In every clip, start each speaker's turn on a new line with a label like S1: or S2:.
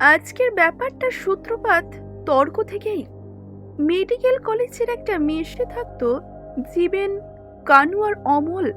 S1: আজকের ব্যাপারটা সূত্রপাত তর্ক থেকেই। মেডিকেল কলেজের একটা মেশে থাকতো, জীবেন, কানু আর অমল।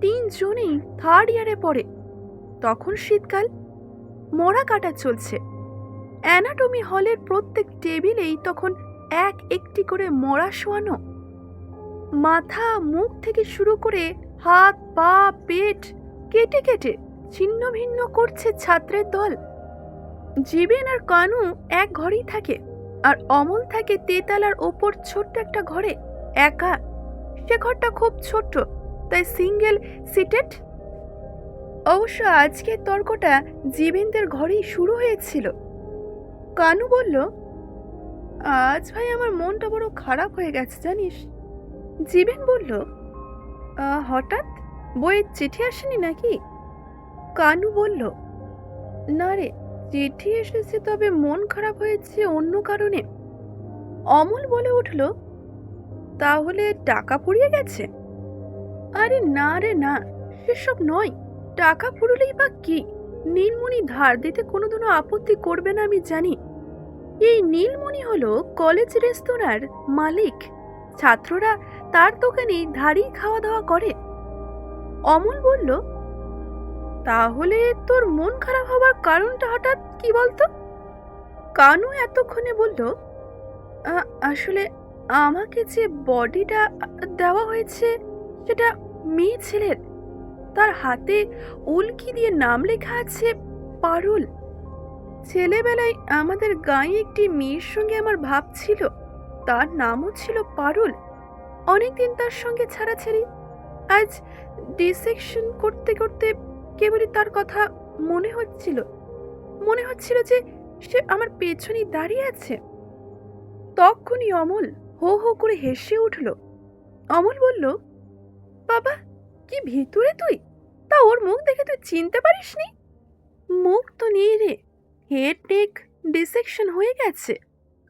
S1: তিনজনেই থার্ড ইয়ারে পড়ে। তখন শীতকাল, মরা কাটা চলছে। অ্যানাটমি হলের প্রত্যেক টেবিলেই তখন এক একটি করে মরা শোয়ানো। মাথা, মুখ থেকে শুরু করে হাত পা পেট কেটে কেটে ছিন্ন ভিন্ন করছে ছাত্রের দল। জীবেন আর কানু এক ঘরেই থাকে আর অমল থাকে তেতালার ওপর ছোট্ট একটা ঘরে একা। সে ঘরটা খুব ছোট্ট তাই সিঙ্গেল সিটেড। অবশ্য আজকের তর্কটা জীবেনদের ঘরেই শুরু হয়েছিল। কানু বলল আজ ভাই আমার মনটা বড় খারাপ হয়ে গেছে জানিস? জীবেন বলল "আহ, হঠাৎ? বইয়ের চিঠি আসেনি নাকি? কানু বলল, না রে, চিঠি এসেছে তবে মন খারাপ হয়েছে অন্য কারণে। অমল বলে উঠল, তাহলে টাকা ফুরিয়ে গেছে? আরে না রে, না, সেসব নয়। টাকা ফুরলেই বা কি? নীলমণি ধার দিতে কোনোদিনও আপত্তি করবে না, আমি জানি। এই নীলমণি হলো কলেজ রেস্তোরাঁর মালিক। ছাত্ররা তার দোকানে ধারেই খাওয়া দাওয়া করে। অমল বলল, তাহলে তোর মন খারাপ হওয়ার কারণটা হঠাৎ কি বলতো? কানু এতক্ষণে বলল আসলে আমাকে যে বডিটা দেওয়া হয়েছে সেটা মেয়ে ছেলের। তার হাতে উল্কি দিয়ে নাম লেখা আছে, পারুল। ছেলেবেলায় আমাদের গাঁয়ে একটি মেয়ের সঙ্গে আমার ভাব ছিল। তার নামও ছিল পারুল। অনেকদিন তার সঙ্গে ছাড়াছাড়ি। আজ ডিসেকশন করতে করতে কেবলই তার কথা মনে হচ্ছিল। মনে হচ্ছিল যে সে আমার পেছনেই দাঁড়িয়ে আছে। তখনই অমল হো হো করে হেসে উঠল। অমল বলল, বাবা, কি ভিতরে তুই? তা ওর মুখ দেখে তুই চিনতে পারিসনি? মুখ তো নেই রে। হেড নেক ডিসেকশন হয়ে গেছে।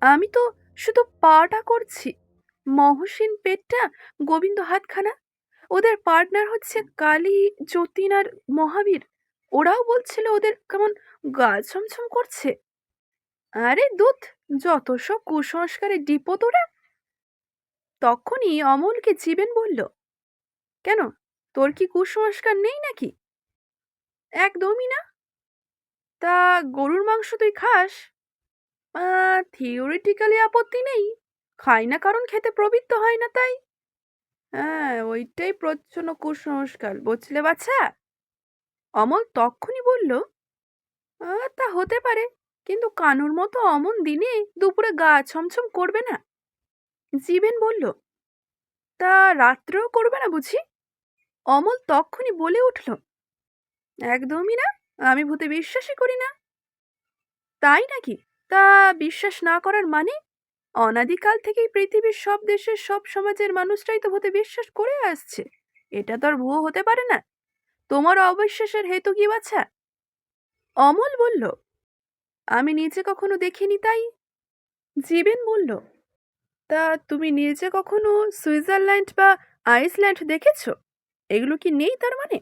S1: আমি তো শুধু পাটা করছি। মহসিন পেটটা গোবিন্দ হাতখানা। ওদের পার্টনার হচ্ছে কালী, যতীন আর মহাবীর। ওরাও বলছিল ওদের কেমন গা ছমছম করছে। আরে দুধ যত সব কুসংস্কারে ডিপো তোরা। তখনই অমলকে জীবেন বলল, কেন, তোর কি কুসংস্কার নেই নাকি? একদমই না। তা গরুর মাংস তুই খাস? থিওরিটিক্যালি আপত্তি নেই। খাই না কারণ খেতে প্রবৃত্ত হয় না তাই। হ্যাঁ ওইটাই প্রচ্ছন্ন কুসংস্কার, বুঝলে বাচ্চা অমল তক্ষুনি বলল তা হতে পারে, কিন্তু কানুর মতো অমন দিনে দুপুরে গা ছমছম করবে না। জীবেন বলল, তা রাত্রেও করবে না বুঝি? অমল তক্ষুনি বলে উঠল, একদমই না, আমি ভূতে বিশ্বাসই করি না। তাই নাকি? তা বিশ্বাস না করার মানে? অনাদিকাল থেকেই পৃথিবীর সব দেশের সব সমাজের মানুষরাই তো ভূতে বিশ্বাস করে আসছে। এটা তো আর ভুয়ো হতে পারে না। তোমার অবিশ্বাসের হেতু কি, বাছা? অমল বলল, আমি নিজে কখনো দেখিনি তাই? জীবেন বলল, তা তুমি নিজে কখনো সুইজারল্যান্ড বা আইসল্যান্ড দেখেছ? এগুলো কি নেই তার মানে?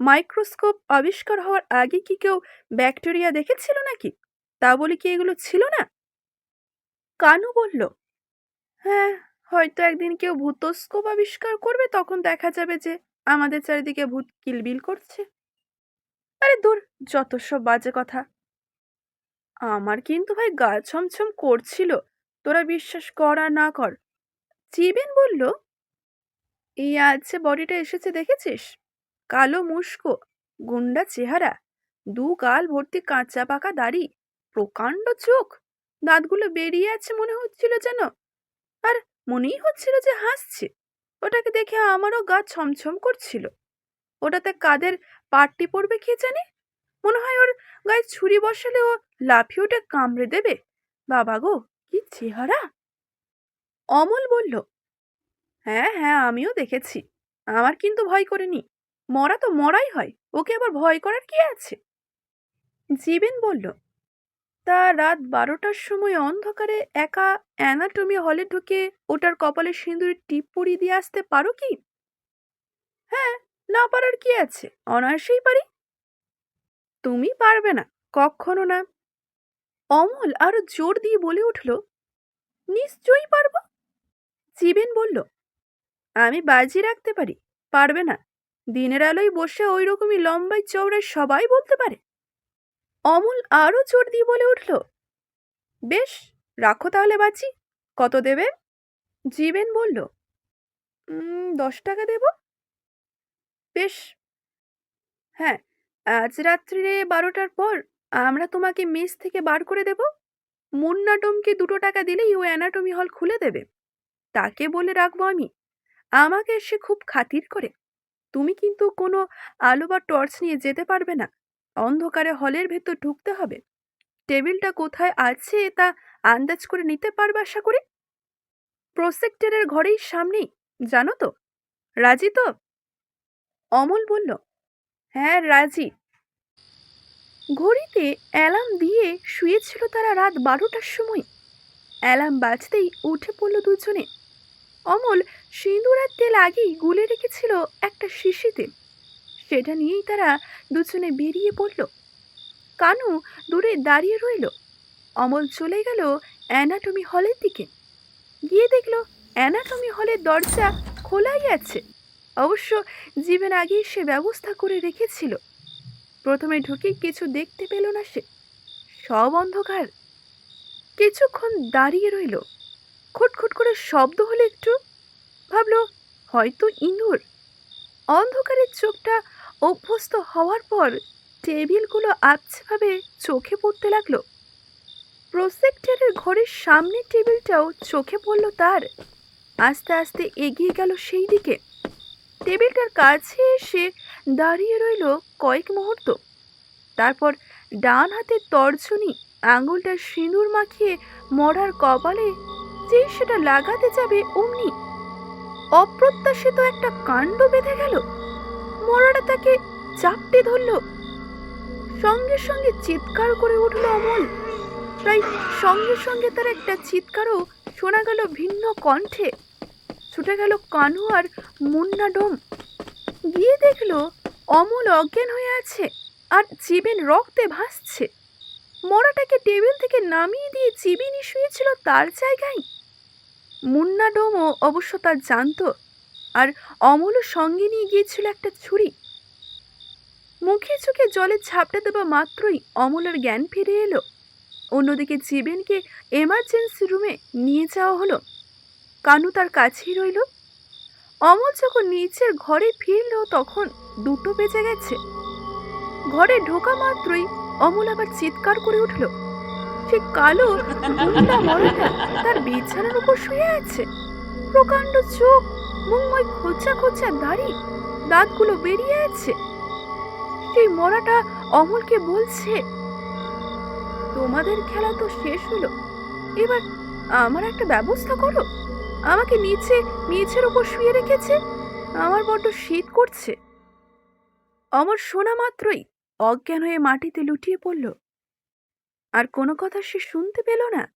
S1: মাইক্রোস্কোপ আবিষ্কার হওয়ার আগে কি কেউ ব্যাকটেরিয়া দেখেছিল নাকি? তা বলে কি এগুলো ছিল না? কানু বলল হ্যাঁ হয়তো একদিন কেউ ভূতস্কোপ আবিষ্কার করবে, তখন দেখা যাবে যে আমাদের চারিদিকে ভূত কিলবিল করছে। আরে দূর, যত সব বাজে কথা। আমার কিন্তু ভাই গা ছমছম করছিল, তোরা বিশ্বাস কর আর না কর। চিবেন বলল, এই যে বডিটা এসেছে, দেখেছিস? কালো, মুস্কো, গুন্ডা চেহারা, দু গাল ভর্তি কাঁচা পাকা দাড়ি প্রকাণ্ড চোখ। দাঁতগুলো বেরিয়ে আছে মনে হচ্ছিল যেন। আর মনেই হচ্ছিল যে হাসছে। ওটাকে দেখে আমারও গা ছমছম করছিল। ওটাতে কাদের পাট্টি পড়বে কে জানে? মনে হয় ওর গায়ে ছুরি বসালে ও লাফিয়ে ওটা কামড়ে দেবে। বাবা গো, কি চেহারা! অমল বলল হ্যাঁ হ্যাঁ আমিও দেখেছি। আমার কিন্তু ভয় করেনি। মরা তো মরাই হয়। ওকে আবার ভয় করার কি আছে? জীবেন বলল তা রাত বারোটার সময় অন্ধকারে একা অ্যানাটমি হলে ঢুকে ওটার কপালে সিঁদুরের টিপ পরিয়ে দিয়ে আসতে পারো কি? হ্যাঁ না পারার কি আছে? অনায়াসেই পারি। তুমি পারবে না কখনো না। অমল আরও জোর দিয়ে বলে উঠল, নিশ্চয়ই পারব। জীবেন বলল, আমি বাজি রাখতে পারি, পারবে না। দিনের আলোয় বসে ওই রকমই লম্বাই চওড়ায় সবাই বলতে পারে। অমল আরও জোর দিয়ে বলে উঠল, বেশ, রাখো তাহলে বাজি। কত দেবে? জীবেন বলল দশ টাকা দেব। বেশ হ্যাঁ আজ রাত্রিরে বারোটার পর আমরা তোমাকে মেস থেকে বার করে দেব। মুন্নাটমকে দুটো টাকা দিলেই ও অ্যানাটমি হল খুলে দেবে। তাকে বলে রাখব আমি। আমাকে সে খুব খাতির করে। তুমি কিন্তু কোনো আলো বা টর্চ নিয়ে যেতে পারবে না। অন্ধকারে হলের ভেতর ঢুকতে হবে। টেবিলটা কোথায় আছে তা আন্দাজ করে নিতে পারবে আশা করি? প্রসেক্টরের ঘরেই সামনেই, জানো তো। রাজি তো? অমল বলল হ্যাঁ রাজি। ঘড়িতে অ্যালার্ম দিয়ে শুয়েছিল তারা রাত বারোটার সময়। অ্যালার্ম বাজতেই উঠে পড়ল দুজনে। অমল সিঁদুর আর তেল আগেই গুলে রেখেছিল একটা শিশিতে। সেটা নিয়েই তারা দুজনে বেরিয়ে পড়ল। কানু দূরে দাঁড়িয়ে রইল। অমল চলে গেল অ্যানাটমি হলের দিকে। গিয়ে দেখল অ্যানাটমি হলের দরজা খোলাই আছে। অবশ্য জীবন আগেই সে ব্যবস্থা করে রেখেছিল। প্রথমে ঢুকে কিছু দেখতে পেল না সে। সব অন্ধকার। কিছুক্ষণ দাঁড়িয়ে রইল। খুটখুট করে শব্দ হলো একটু। ভাবলো হয়তো ইঁদুর। অন্ধকারের চোখটা অভ্যস্ত হওয়ার পর টেবিলগুলো আচ্ছেভাবে চোখে পড়তে লাগল। প্রসেক্টরের ঘরের সামনের টেবিলটাও চোখে পড়ল তার। আস্তে আস্তে এগিয়ে গেল সেই দিকে টেবিলটার কাছে এসে দাঁড়িয়ে রইল কয়েক মুহূর্ত। তারপর ডান হাতের তর্জনী, আঙুলটা সিঁদুর মাখিয়ে মরার কপালে যেই সেটা লাগাতে যাবে অমনি। অপ্রত্যাশিত একটা কাণ্ড বেঁধে গেল। মরাটা তাকে চাপটে ধরল। সঙ্গে সঙ্গে চিৎকার করে উঠল অমল। প্রায় সঙ্গে সঙ্গে তার একটা চিৎকারও শোনা গেল ভিন্ন কণ্ঠে। ছুটে গেল কানু আর মুন্না ডোম। গিয়ে দেখল অমল অজ্ঞান হয়ে আছে আর জীবেন রক্তে ভাসছে। মরাটাকে টেবিল থেকে নামিয়ে দিয়ে চিবিনি শুয়েছিল তার জায়গায়। মুন্না ডোমও অবশ্য তার জানতো। আর অমলও সঙ্গে নিয়ে গিয়েছিল একটা ছুরি। মুখে চোখে জলে ঝাপটা দেওয়া মাত্রই অমলের জ্ঞান ফিরে এলো। অন্যদিকে জীবেনকে এমার্জেন্সি রুমে নিয়ে যাওয়া হলো। কানু তার কাছেই রইল। অমল যখন নিচের ঘরে ফিরল তখন দুটো বেজে গেছে। ঘরে ঢোকা মাত্রই অমল আবার চিৎকার করে উঠল। সে কালো তার বিছানার উপর শুয়ে আছে। প্রকাণ্ড চোখ মুখময় খোঁচা খোঁচা দাড়ি, দাঁতগুলো বেরিয়ে আছে। সেই মরাটা অমলকে বলছে, তোমাদের খেলা তো শেষ হলো, এবার আমার একটা ব্যবস্থা করো। আমাকে নিচে, নিচের উপর শুয়ে রেখেছে, আমার বড্ড শীত করছে। অমর শোনা মাত্রই অজ্ঞান হয়ে মাটিতে লুটিয়ে পড়ল। আর কোনো কথা সে শুনতে পেল না।